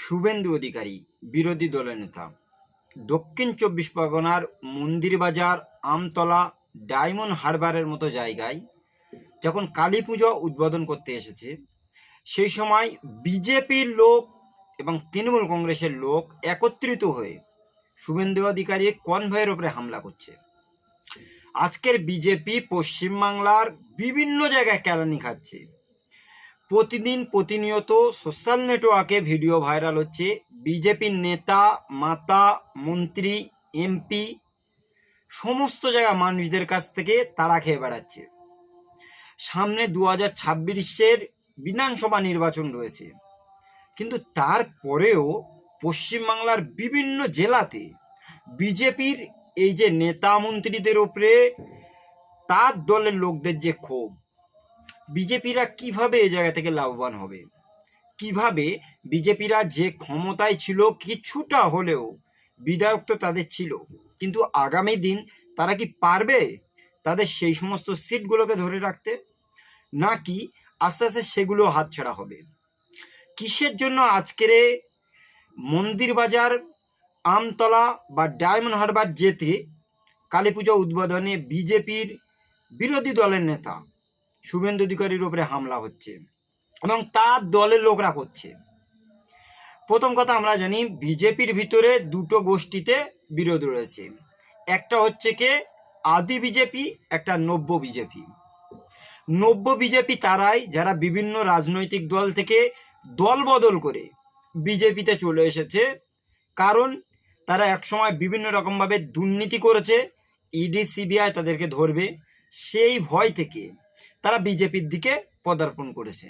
শুভেন্দু অধিকারী, বিরোধী দলের নেতা। দক্ষিণ চব্বিশ পরগনার মন্দিরবাজার আমতলা, ডায়মন্ড হারবারের মতো জায়গায় যখন কালী পুজো উদ্বোধন করতে এসেছে, সেই সময় বিজেপির লোক এবং তৃণমূল কংগ্রেসের লোক একত্রিত হয়ে শুভেন্দু অধিকারীর কনভয়ের উপরে হামলা করছে। আজকের বিজেপি পশ্চিমবাংলার বিভিন্ন জায়গায় কেলানি খাচ্ছে। প্রতিদিন প্রতিনিয়ত সোশ্যাল নেটওয়ার্কে ভিডিও ভাইরাল হচ্ছে। বিজেপির নেতা, মাতা, মন্ত্রী এমপি সমস্ত জায়গা মানুষদের কাছ থেকে তারা খেয়ে বেড়াচ্ছে। সামনে দু হাজার ছাব্বিশের বিধানসভা নির্বাচন রয়েছে। কিন্তু তারপরেও পশ্চিমবাংলার বিভিন্ন জেলাতে বিজেপির এই যে নেতা মন্ত্রীদের ওপরে তার দলের লোকদের যে ক্ষোভ বিজেপিরা কীভাবে এ জায়গা থেকে লাভবান হবে? কীভাবে বিজেপিরা যে ক্ষমতায় ছিল কিছুটা হলেও বিধায়ক তো তাদের ছিল, কিন্তু আগামী দিন তারা কি পারবে তাদের সেই সমস্ত সিটগুলোকে ধরে রাখতে? নাকি আস্তে আস্তে সেগুলো হাতছাড়া হবে? কিসের জন্য আজকের মন্দির বাজার, আমতলা বা ডায়মন্ড হারবার যেতে কালী পুজো উদ্বোধনে বিজেপির বিরোধী দলের নেতা শুভেন্দু অধিকারীর উপরে হামলা হচ্ছে এবং তার দলের লোকরা করছে প্রথম কথা আমরা জানি, বিজেপির ভিতরে দুটো গোষ্ঠীতে বিরোধ রয়েছে। একটা হচ্ছে কে? আদি বিজেপি, একটা নব্য বিজেপি। নব্য বিজেপি তারাই যারা বিভিন্ন রাজনৈতিক দল থেকে দল বদল করে বিজেপিতে চলে এসেছে। কারণ তারা একসময় বিভিন্ন রকমভাবে দুর্নীতি করেছে, ইডি, সিবিআই তাদেরকে ধরবে। সেই ভয় থেকে তারা বিজেপির দিকে পদার্পণ করেছে।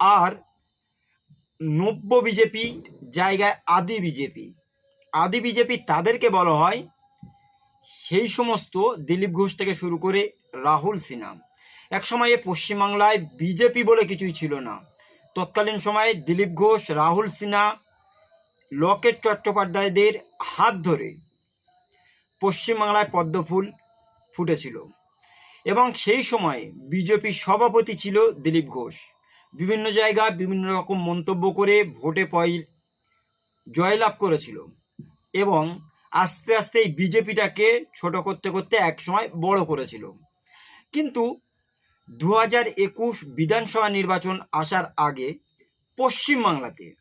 আর নব্য বিজেপি জায়গায় আদি বিজেপি আদি বিজেপি তাদেরকে বলা হয় সেই সমস্ত দিলীপ ঘোষ থেকে শুরু করে রাহুল সিনহা। এক সময়ে পশ্চিমবাংলায় বিজেপি বলে কিছুই ছিল না। তৎকালীন সময়ে দিলীপ ঘোষ, রাহুল সিনহা, লকেট চট্টোপাধ্যায়দের হাত ধরে পশ্চিমবাংলায় পদ্মফুল ফুটেছিল। এবং সেই সময় বিজেপির সভাপতি ছিল দিলীপ ঘোষ। বিভিন্ন জায়গা বিভিন্ন রকম মন্তব্য করে ভোটে পয় জয়লাভ করেছিল এবং আস্তে আস্তে এই বিজেপিটাকে ছোট করতে করতে একসময় বড় করেছিল। কিন্তু দু হাজার একুশ বিধানসভা নির্বাচন আসার আগে পশ্চিমবাংলাতে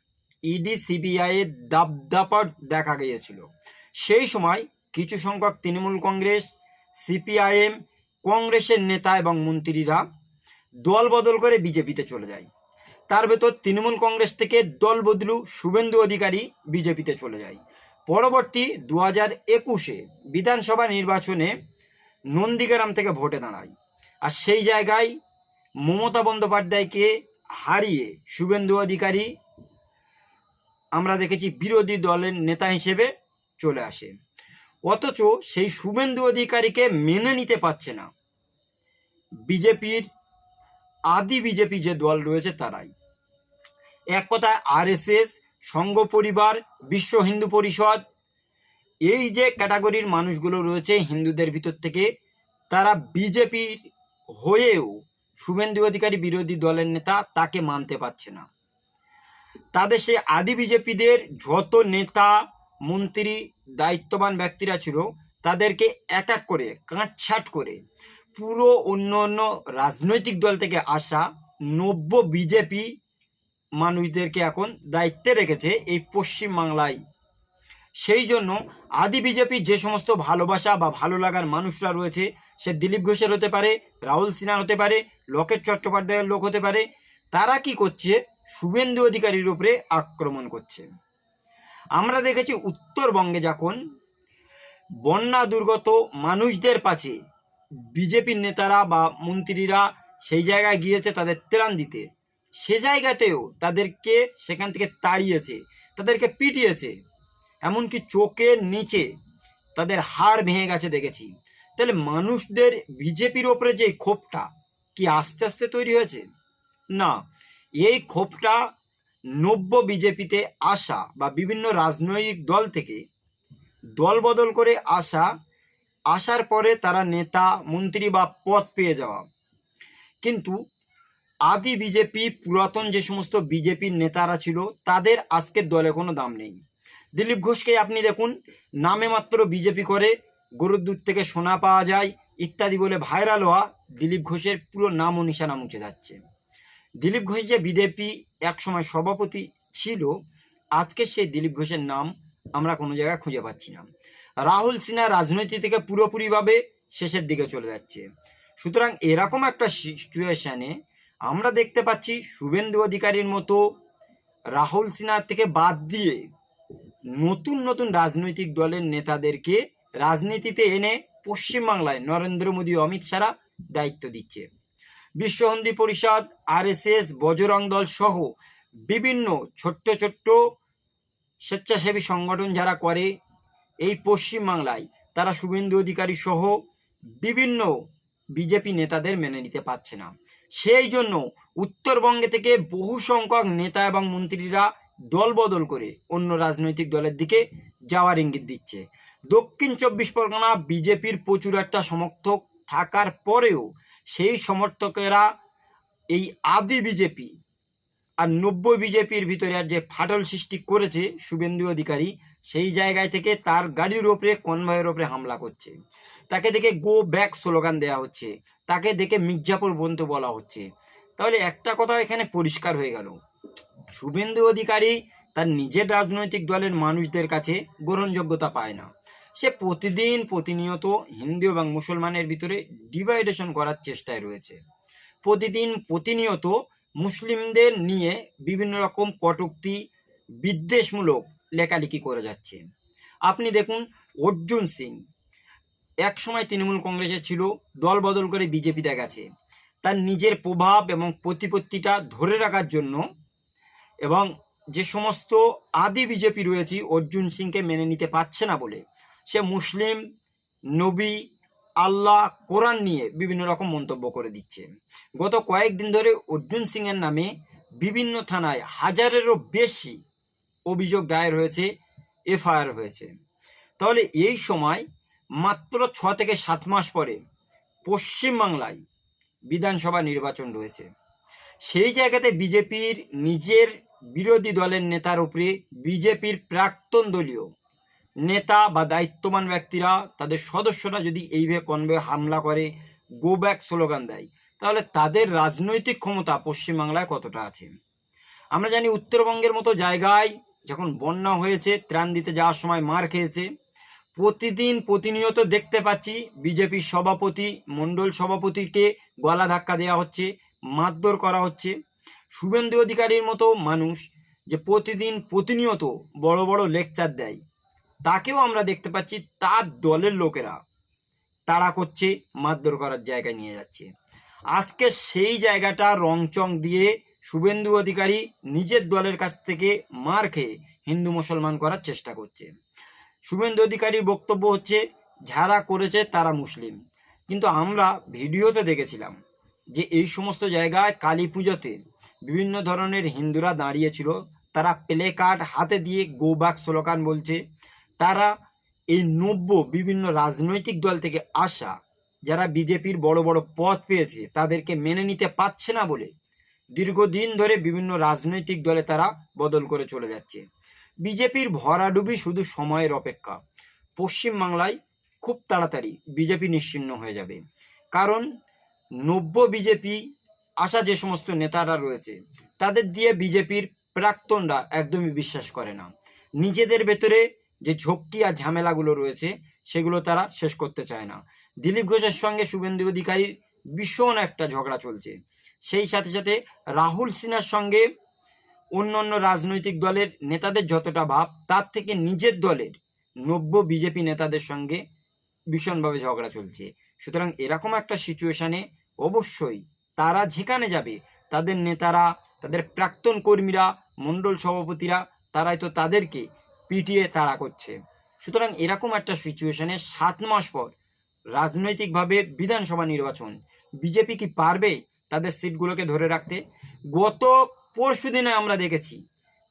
ইডি সিবিআইয়ের দাপদাপট দেখা গিয়েছিল। সেই সময় কিছু সংখ্যক তৃণমূল কংগ্রেস, সিপিআইএম কংগ্রেসের নেতা এবং মন্ত্রীরা দল বদল করে বিজেপিতে চলে যায়। তার ভেতর তৃণমূল কংগ্রেস থেকে দল বদলু শুভেন্দু অধিকারী বিজেপিতে চলে যায়। পরবর্তী দু হাজার একুশে বিধানসভা নির্বাচনে নন্দীগ্রাম থেকে ভোটে দাঁড়ায়। আর সেই জায়গায় মমতা বন্দ্যোপাধ্যায়কে হারিয়ে শুভেন্দু অধিকারী, আমরা দেখেছি বিরোধী দলের নেতা হিসেবে চলে আসে। অথচ সেই শুভেন্দু অধিকারীকে মেনে নিতে পারছে না। বিজেপির আদি বিজেপি যে দল রয়েছে তারাই। এক কথায় আরএসএস, সংঘ পরিবার, বিশ্ব হিন্দু পরিষদ, এই যে ক্যাটাগরির মানুষগুলো রয়েছে হিন্দুদের ভিতর থেকে, তারা বিজেপির হয়েও শুভেন্দু অধিকারী বিরোধী দলের নেতা তাকে মানতে পারছে না। তাদের সেই আদি বিজেপিদের যত নেতা মন্ত্রী, দায়িত্ববান ব্যক্তিরা ছিল, তাদেরকে এক এক করে, কাটছাট করে। পুরো অন্য অন্য রাজনৈতিক দল থেকে আসা নব্য বিজেপি মানুষদেরকে এখন দায়িত্বে রেখেছে এই পশ্চিমবাংলায় সেই জন্য আদি বিজেপির যে সমস্ত ভালোবাসা বা ভালো লাগার মানুষরা রয়েছে, সে দিলীপ ঘোষের হতে পারে, রাহুল সিনহার হতে পারে, লকেট চট্টোপাধ্যায়ের লোক হতে পারে, তারা কি করছে? শুভেন্দু অধিকারীর উপরে আক্রমণ করছে। আমরা দেখেছি উত্তরবঙ্গে যখন বন্যা দুর্গত মানুষদের পাশে বিজেপির নেতারা বা মন্ত্রীরা সেই জায়গায় গিয়েছে তাদের ত্রাণ দিতে, সে জায়গাতেও তাদেরকে সেখান থেকে তাড়িয়েছে, তাদেরকে পিটিয়েছে, এমনকি চোখের নিচে তাদের হাড় ভেঙে গেছে দেখেছি। তাহলে মানুষদের বিজেপির ওপরে যে ক্ষোভটা কি আস্তে আস্তে তৈরি হয়েছে? না, এই ক্ষোভটা নব্য বিজেপিতে আসা বা বিভিন্ন রাজনৈতিক দল থেকে দল বদল করে আসা আসার পরে তারা নেতা, মন্ত্রী বা পদ পেয়ে যাওয়া। কিন্তু আদি বিজেপি, পুরাতন যে সমস্ত বিজেপির নেতারা ছিল, তাদের আজকের দলে কোনো দাম নেই। দিলীপ ঘোষকে আপনি দেখুন, নামে মাত্র বিজেপি করে গরুর দুধ থেকে সোনা পাওয়া যায়, ইত্যাদি বলে ভাইরাল হওয়া দিলীপ ঘোষের পুরো নাম ও নিশানা মুছে যাচ্ছে। দিলীপ ঘোষ যে বিজেপি একসময় সভাপতি ছিল, আজকে সেই দিলীপ ঘোষের নাম আমরা কোনো জায়গায় খুঁজে পাচ্ছি না। রাহুল সিনহা রাজনীতি থেকে পুরোপুরিভাবে শেষের দিকে চলে যাচ্ছে। সুতরাং এরকম একটা সিচুয়েশানে আমরা দেখতে পাচ্ছি শুভেন্দু অধিকারীর মতো রাহুল সিনহার থেকে বাদ দিয়ে নতুন নতুন রাজনৈতিক দলের নেতাদেরকে রাজনীতিতে এনে পশ্চিমবাংলায় নরেন্দ্র মোদী অমিত শাহরা দায়িত্ব দিচ্ছে। বিশ্ব হিন্দু পরিষদ, আরএসএস, বজরং দল সহ বিভিন্ন ছোট্ট ছোট্ট স্বেচ্ছাসেবী সংগঠন যারা করে এই পশ্চিমবাংলায়, তারা শুভেন্দু অধিকারী সহ বিভিন্ন বিজেপি নেতাদের মেনে নিতে পারছে না। সেই জন্য উত্তরবঙ্গে থেকে বহু সংখ্যক নেতা এবং মন্ত্রীরা দল বদল করে অন্য রাজনৈতিক দলের দিকে যাওয়ার ইঙ্গিত দিচ্ছে। দক্ষিণ চব্বিশ পরগনা বিজেপির প্রচুর একটা সমর্থক থাকার পরেও সেই সমর্থকেরা এই আদি বিজেপি আর নব্বই বিজেপির ভিতরে আর যে ফাটল সৃষ্টি করেছে শুভেন্দু অধিকারী, সেই জায়গায় থেকে তার গাড়ির ওপরে, কনভয়ের ওপরে হামলা করছে। তাকে দেখে গো ব্যাক স্লোগান দেওয়া হচ্ছে। তাকে দেখে মির্জাপুর বন্ধু বলা হচ্ছে। তাহলে একটা কথা এখানে পরিষ্কার হয়ে গেল। শুভেন্দু অধিকারী তার নিজের রাজনৈতিক দলের মানুষদের কাছে গ্রহণযোগ্যতা পায় না। সে প্রতিদিন প্রতিনিয়ত হিন্দু এবং মুসলমানের ভিতরে ডিভাইডেশন করার চেষ্টায় রয়েছে। প্রতিদিন প্রতিনিয়ত মুসলিমদের নিয়ে বিভিন্ন রকম কটূক্তি, বিদ্বেষমূলক লেখালেখি করে যাচ্ছে। আপনি দেখুন, অর্জুন সিং এক সময় তৃণমূল কংগ্রেসে ছিল, দল বদল করে বিজেপিতে গেছে। তার নিজের প্রভাব এবং প্রতিপত্তিটা ধরে রাখার জন্য এবং যে সমস্ত আদি বিজেপি রয়েছে, অর্জুন সিংকে মেনে নিতে পারছে না বলে সে মুসলিম, নবী, আল্লাহ, কোরআন নিয়ে বিভিন্ন রকম মন্তব্য করে দিচ্ছে। গত কয়েকদিন ধরে অর্জুন সিংয়ের নামে বিভিন্ন থানায় হাজারেরও বেশি অভিযোগ দায়ের হয়েছে, এফআইআর হয়েছে। তাহলে এই সময় মাত্র ছ থেকে সাত মাস পরে পশ্চিমবাংলায় বিধানসভা নির্বাচন রয়েছে। সেই জায়গাতে বিজেপির নিজের বিরোধী দলের নেতার উপরে বিজেপির প্রাক্তন দলীয় নেতা বা দায়িত্ববান ব্যক্তিরা, তাদের সদস্যরা যদি এইভাবে কনভে হামলা করে গো ব্যাক স্লোগান দেয়, তাহলে তাদের রাজনৈতিক ক্ষমতা পশ্চিমবাংলায় কতটা আছে? আমরা জানি উত্তরবঙ্গের মতো জায়গায় যখন বন্যা হয়েছে, ত্রাণ দিতে যাওয়ার সময় মার খেয়েছে, প্রতিদিন প্রতিনিয়ত দেখতে পাচ্ছি বিজেপির সভাপতি, মণ্ডল সভাপতিকে গলা ধাক্কা দেওয়া হচ্ছে, মারধর করা হচ্ছে। শুভেন্দু অধিকারীর মতো মানুষ যে প্রতিদিন প্রতিনিয়ত বড় বড় লেকচার দেয়। তাকেও আমরা দেখতে পাচ্ছি, তার দলের লোকেরা তাড়া করছে, মারধর করার জায়গায় নিয়ে যাচ্ছে। আজকে সেই জায়গাটা রংচং দিয়ে শুভেন্দু অধিকারী নিজের দলের কাছ থেকে মার খেয়ে হিন্দু মুসলমান করার চেষ্টা করছে। শুভেন্দু অধিকারীর বক্তব্য হচ্ছে, যারা করেছে তারা মুসলিম। কিন্তু আমরা ভিডিওতে দেখেছিলাম যে এই সমস্ত জায়গায় কালী পুজোতে বিভিন্ন ধরনের হিন্দুরা দাঁড়িয়েছিল। তারা প্লে কার্ড হাতে দিয়ে গো স্লোগান বলছে। তারা এই নব্য বিভিন্ন রাজনৈতিক দল থেকে আসা, যারা বিজেপির বড় বড় পদ পেয়েছে, তাদেরকে মেনে নিতে পারছে না বলে দীর্ঘদিন ধরে বিভিন্ন রাজনৈতিক দলে তারা বদল করে চলে যাচ্ছে। বিজেপির ভরাডুবি শুধু সময়ের অপেক্ষা। পশ্চিমবাংলায় খুব তাড়াতাড়ি বিজেপি নিশ্চিন্ন হয়ে যাবে। কারণ নব্য বিজেপি আসা যে সমস্ত নেতারা রয়েছে, তাদের দিয়ে বিজেপির প্রাক্তনরা একদমই বিশ্বাস করে না। নিজেদের ভেতরে যে ঝক্কি আর ঝামেলাগুলো রয়েছে, সেগুলো তারা শেষ করতে চায় না। দিলীপ ঘোষের সঙ্গে শুভেন্দু অধিকারীর ভীষণ একটা ঝগড়া চলছে। সেই সাথে সাথে রাহুল সিনহার সঙ্গে অন্য অন্য রাজনৈতিক দলের নেতাদের যতটা ভাব, তার থেকে নিজের দলের নব্য বিজেপি নেতাদের সঙ্গে ভীষণভাবে ঝগড়া চলছে। সুতরাং এরকম একটা সিচুয়েশানে অবশ্যই তারা যেখানে যাবে, তাদের নেতারা, তাদের প্রাক্তন কর্মীরা, মণ্ডল সভাপতিরা, তারাই তো তাদেরকে পিটিয়ে তাড়া করছে। সুতরাং এরকম একটা সিচুয়েশনে সাত মাস পর রাজনৈতিকভাবে বিধানসভা নির্বাচন, বিজেপি কি পারবে তাদের সিটগুলোকে ধরে রাখতে? গত পরশু দিনে আমরা দেখেছি,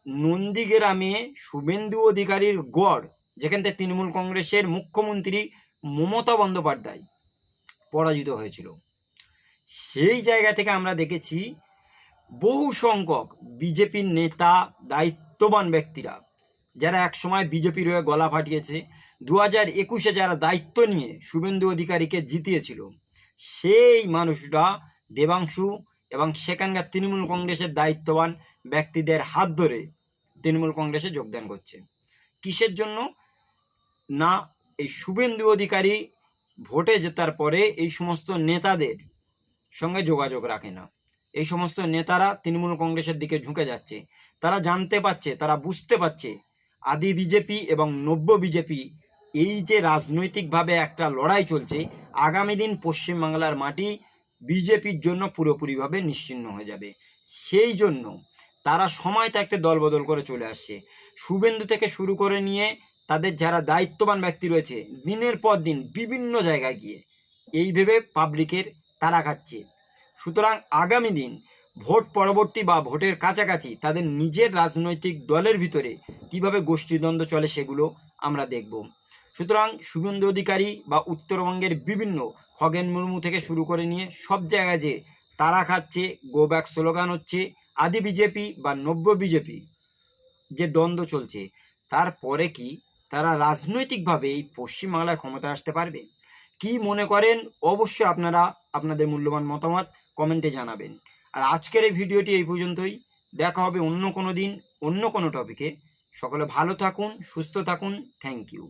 নন্দীগ্রামে শুভেন্দু অধিকারীর গড়, যেখান থেকে তৃণমূল কংগ্রেসের মুখ্যমন্ত্রী মমতা বন্দ্যোপাধ্যায় পরাজিত হয়েছিল। সেই জায়গা থেকে আমরা দেখেছি বহু সংখ্যক বিজেপির নেতা, দায়িত্ববান ব্যক্তিরা যারা একসময় বিজেপির হয়ে গলা ফাটিয়েছে দু হাজার একুশে যারা দায়িত্ব নিয়ে শুভেন্দু অধিকারীকে জিতিয়েছিল, সেই মানুষরা দেবাংশু এবং সেখানকার তৃণমূল কংগ্রেসের দায়িত্ববান ব্যক্তিদের হাত ধরে তৃণমূল কংগ্রেসে যোগদান করছে। কিসের জন্য? না, এই শুভেন্দু অধিকারী ভোটে জেতার পরে এই সমস্ত নেতাদের সঙ্গে যোগাযোগ রাখে না। এই সমস্ত নেতারা তৃণমূল কংগ্রেসের দিকে ঝুঁকে যাচ্ছে। তারা জানতে পারছে, তারা বুঝতে পারছে আদি বিজেপি এবং নব্য বিজেপি এই যে রাজনৈতিকভাবে একটা লড়াই চলছে, আগামী দিন পশ্চিমবাংলার মাটি বিজেপির জন্য পুরোপুরিভাবে নিশ্চিহ্ন হয়ে যাবে। সেই জন্য তারা সময় থাকতে দলবদল করে চলে আসছে। শুভেন্দু থেকে শুরু করে নিয়ে তাদের যারা দায়িত্ববান ব্যক্তি রয়েছে, দিনের পর দিন বিভিন্ন জায়গায় গিয়ে এই ভেবে পাবলিকের তারা খাচ্ছে। সুতরাং আগামী দিন ভোট পরবর্তী বা ভোটের কাছাকাছি তাদের নিজের রাজনৈতিক দলের ভিতরে কীভাবে গোষ্ঠীদ্বন্দ্ব চলে সেগুলো আমরা দেখব। সুতরাং শুভেন্দু অধিকারী বা উত্তরবঙ্গের বিভিন্ন খগেন মুর্মু থেকে শুরু করে নিয়ে সব জায়গায় যে তারা খাচ্ছে গো ব্যাক স্লোগান হচ্ছে, আদি বিজেপি বা নব্য বিজেপি যে দ্বন্দ্ব চলছে তারপরে কি তারা রাজনৈতিকভাবে এই পশ্চিমবাংলায় ক্ষমতা আসতে পারবে? কি মনে করেন? অবশ্যই আপনারা আপনাদের মূল্যবান মতামত কমেন্টে জানাবেন। আর আজকের এই ভিডিওটি এই পর্যন্তই। দেখা হবে অন্য কোনো দিন, অন্য কোনো টপিকে সকলে ভালো থাকুন, সুস্থ থাকুন। Thank you